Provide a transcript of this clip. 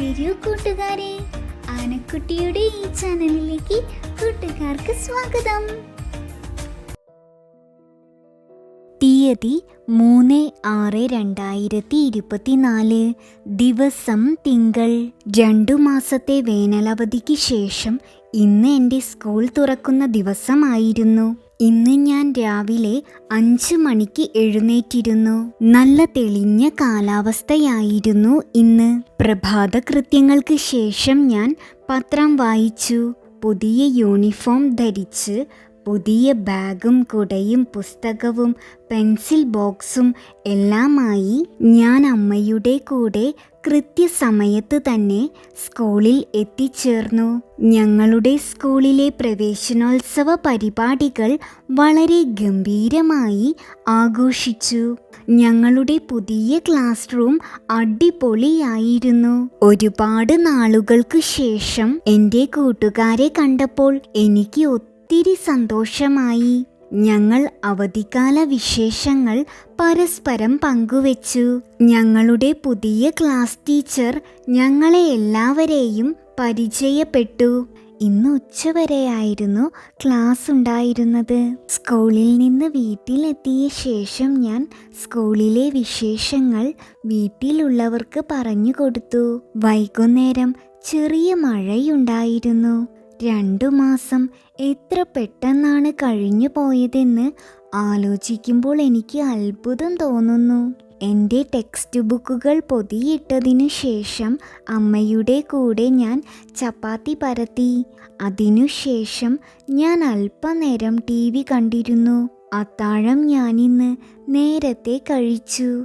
വരൂ കൂട്ടുകാരെ. ആനക്കുട്ടിയുടെ ഈ ചാനലിലേക്ക് കൂട്ടുകാർക്ക് സ്വാഗതം. തീയതി മൂന്ന് ആറ് രണ്ടായിരത്തി ഇരുപത്തിനാല് ദിവസം തിങ്കൾ. രണ്ടു മാസത്തെ വേനലവധിക്ക് ശേഷം ഇന്ന് എന്റെ സ്കൂൾ തുറക്കുന്ന ദിവസമായിരുന്നു. ഇന്ന് ഞാൻ രാവിലെ അഞ്ച് മണിക്ക് എഴുന്നേറ്റിരുന്നു. നല്ല തെളിഞ്ഞ കാലാവസ്ഥയായിരുന്നു ഇന്ന്. പ്രഭാത കൃത്യങ്ങൾക്ക് ശേഷം ഞാൻ പത്രം വായിച്ചു. പുതിയ യൂണിഫോം ധരിച്ച് പുതിയ ബാഗും കുടയും പുസ്തകവും പെൻസിൽ ബോക്സും എല്ലാമായി ഞാൻ അമ്മയുടെ കൂടെ കൃത്യസമയത്ത് തന്നെ സ്കൂളിൽ എത്തിച്ചേർന്നു. ഞങ്ങളുടെ സ്കൂളിലെ പ്രവേശനോത്സവ പരിപാടികൾ വളരെ ഗംഭീരമായി ആഘോഷിച്ചു. ഞങ്ങളുടെ പുതിയ ക്ലാസ് റൂം അടിപൊളിയായിരുന്നു. ഒരുപാട് നാളുകൾക്ക് ശേഷം എന്റെ കൂട്ടുകാരെ കണ്ടപ്പോൾ എനിക്ക് ഒത്തിരി സന്തോഷമായി. ഞങ്ങൾ അവധിക്കാല വിശേഷങ്ങൾ പരസ്പരം പങ്കുവച്ചു. ഞങ്ങളുടെ പുതിയ ക്ലാസ് ടീച്ചർ ഞങ്ങളെ എല്ലാവരെയും പരിചയപ്പെട്ടു. ഇന്ന് ഉച്ചവരെയായിരുന്നു ക്ലാസ് ഉണ്ടായിരുന്നത്. സ്കൂളിൽ നിന്ന് വീട്ടിലെത്തിയ ശേഷം ഞാൻ സ്കൂളിലെ വിശേഷങ്ങൾ വീട്ടിലുള്ളവർക്ക് പറഞ്ഞു കൊടുത്തു. വൈകുന്നേരം ചെറിയ മഴയുണ്ടായിരുന്നു. രണ്ടു മാസം എത്ര പെട്ടെന്നാണ് കഴിഞ്ഞു പോയതെന്ന് ആലോചിക്കുമ്പോൾ എനിക്ക് അത്ഭുതം തോന്നുന്നു. എന്റെ ടെക്സ്റ്റ് ബുക്കുകൾ പൊതിയിട്ടതിനു ശേഷം അമ്മയുടെ കൂടെ ഞാൻ ചപ്പാത്തി പരത്തി. അതിനുശേഷം ഞാൻ അല്പനേരം ടി വി കണ്ടിരുന്നു. അത്താഴം ഞാനിന്ന് നേരത്തെ കഴിച്ചു.